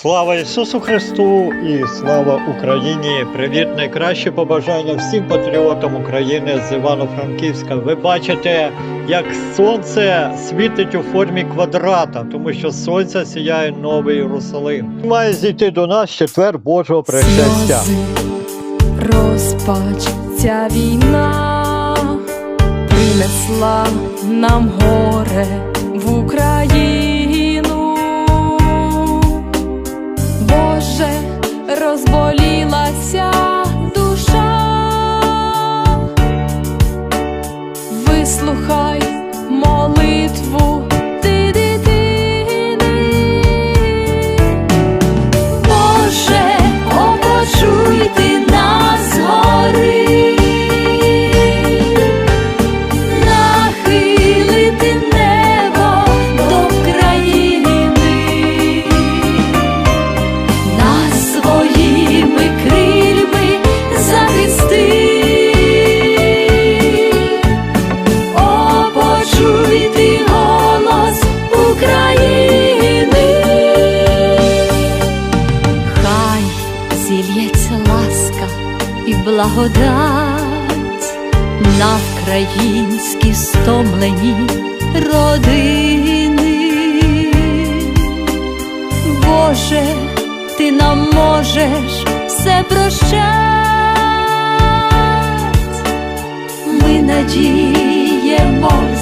Слава Ісусу Христу і слава Україні! Привіт! Найкраще побажання всім патріотам України з Івано-Франківська. Ви бачите, як сонце світить у формі квадрата, тому що з сонця сіяє новий Єрусалим. Має зійти до нас четвер Божого пришестя. Розпач, ця війна принесла нам горе в Україну. Розболілася душа. Вислухай благодать на вкраїнські стомлені родини. Боже, ти нам можеш все прощать. Ми надіємось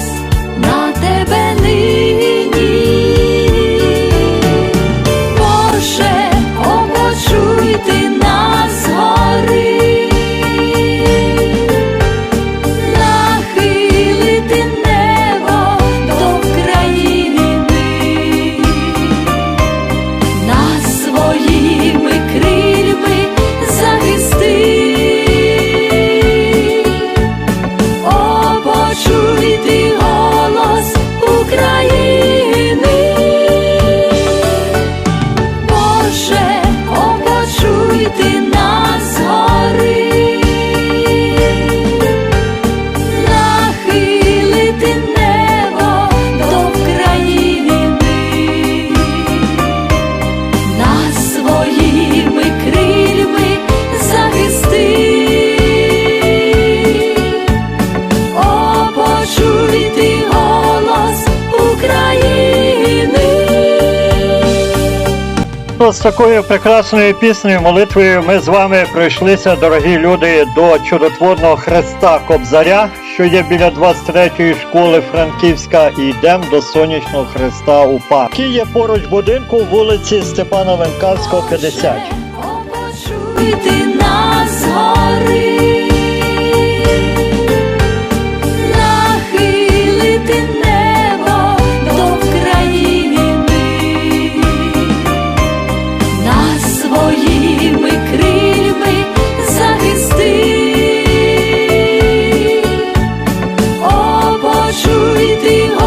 Ну, З такою прекрасною піснею, молитвою ми з вами прийшлися, дорогі люди, до чудотворного хреста Кобзаря, що є біля 23-ї школи Франківська, і йдемо до сонячного хреста УПА, який є поруч будинку вулиці Степана Венкавського, 50. О, нас гори, triunfo.